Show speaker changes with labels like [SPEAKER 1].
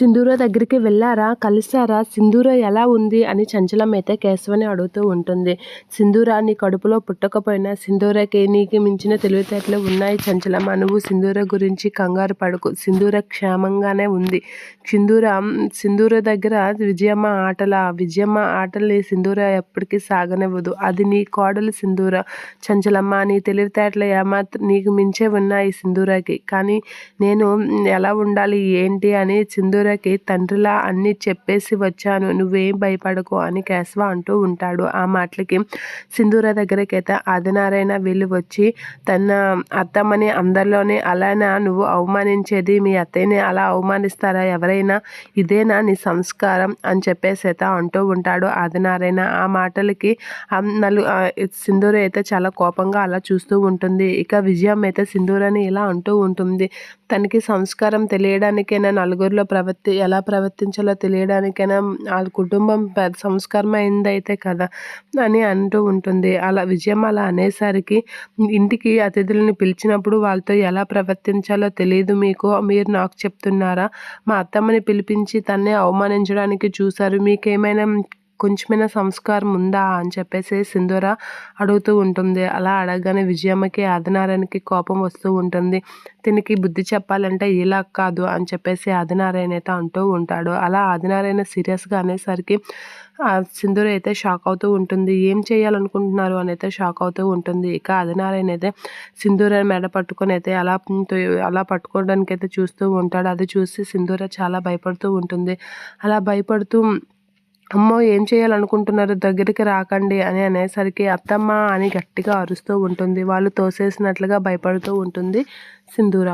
[SPEAKER 1] సింధూర దగ్గరికి వెళ్ళారా? కలిశారా? సింధూర ఎలా ఉంది? అని చంచలం అయితే కేశవని అడుగుతూ ఉంటుంది. సింధూర నీ కడుపులో పుట్టకపోయినా సింధూరకి నీకు మించిన తెలివితేటలు ఉన్నాయి చంచలం నువ్వు సింధూర గురించి కంగారు పడుకు. సింధూర క్షేమంగానే ఉంది. సింధూర సింధూర దగ్గర విజయమ్మ ఆటల విజయమ్మ ఆటల్ని సింధూర ఎప్పటికీ సాగనివ్వదు. అది నీ కోడలు సింధూర. చంచలమ్మ నీ తెలివితేటలు ఏమాత్రం నీకు మించే ఉన్నాయి సింధూరకి. కానీ నేను ఎలా ఉండాలి? ఏంటి? అని సింధూర సింధూరకి తండ్రిలా అన్నీ చెప్పేసి వచ్చాను. నువ్వేం భయపడకు అని కేశవ అంటూ ఉంటాడు. ఆ మాటలకి సింధూర దగ్గరికి అయితే ఆదినారాయణ వీళ్ళు వచ్చి తన అత్తమ్మని అందరిలోనే అలానా నువ్వు అవమానించేది మీ అత్తయ్యని అలా అవమానిస్తారా? ఎవరైనా ఇదేనా నీ సంస్కారం? అని చెప్పేసి అయితే అంటూ ఉంటాడు ఆదినారాయణ. ఆ మాటలకి నలు సింధూర అయితే చాలా కోపంగా అలా చూస్తూ ఉంటుంది. ఇక విజయం అయితే సింధూరని ఇలా అంటూ ఉంటుంది. తనకి సంస్కారం తెలియడానికైనా నలుగురిలో ప్రవర్తి ఎలా ప్రవర్తించాలో తెలియడానికైనా వాళ్ళ కుటుంబం పెద్ద సంస్కారం అయిందైతే కదా అని అంటూ ఉంటుంది. అలా విజయం అలా అనేసరికి ఇంటికి అతిథులని పిలిచినప్పుడు వాళ్ళతో ఎలా ప్రవర్తించాలో తెలియదు మీకు. మీరు నాకు చెప్తున్నారా? మా అత్తమ్మని పిలిపించి తన్నే అవమానించడానికి చూశారు. మీకేమైనా కొంచెమైన సంస్కారం ఉందా అని చెప్పేసి సింధూర అడుగుతూ ఉంటుంది. అలా అడగగానే విజయమ్మకి ఆదినారాయణకి కోపం వస్తూ ఉంటుంది. దీనికి బుద్ధి చెప్పాలంటే ఇలా కాదు అని చెప్పేసి ఆదినారాయణ అయితే అంటూ ఉంటాడు. అలా ఆదినారాయణ సీరియస్గా అనేసరికి సింధూర అయితే షాక్ అవుతూ ఉంటుంది. ఏం చేయాలనుకుంటున్నారు అని అయితే షాక్ అవుతూ ఉంటుంది. ఇక ఆదినారాయణ అయితే సింధూర మెడ పట్టుకొని అయితే అలా అలా పట్టుకోవడానికి అయితే చూస్తూ ఉంటాడు. అది చూసి సింధూర చాలా భయపడుతూ ఉంటుంది. అలా భయపడుతూ అమ్మో ఏం చేయాలనుకుంటున్నారు? దగ్గరికి రాకండి అని అనేసరికి అత్తమ్మ అని గట్టిగా అరుస్తూ ఉంటుంది. వాళ్ళు తోసేసినట్లుగా భయపడుతూ ఉంటుంది సింధూర.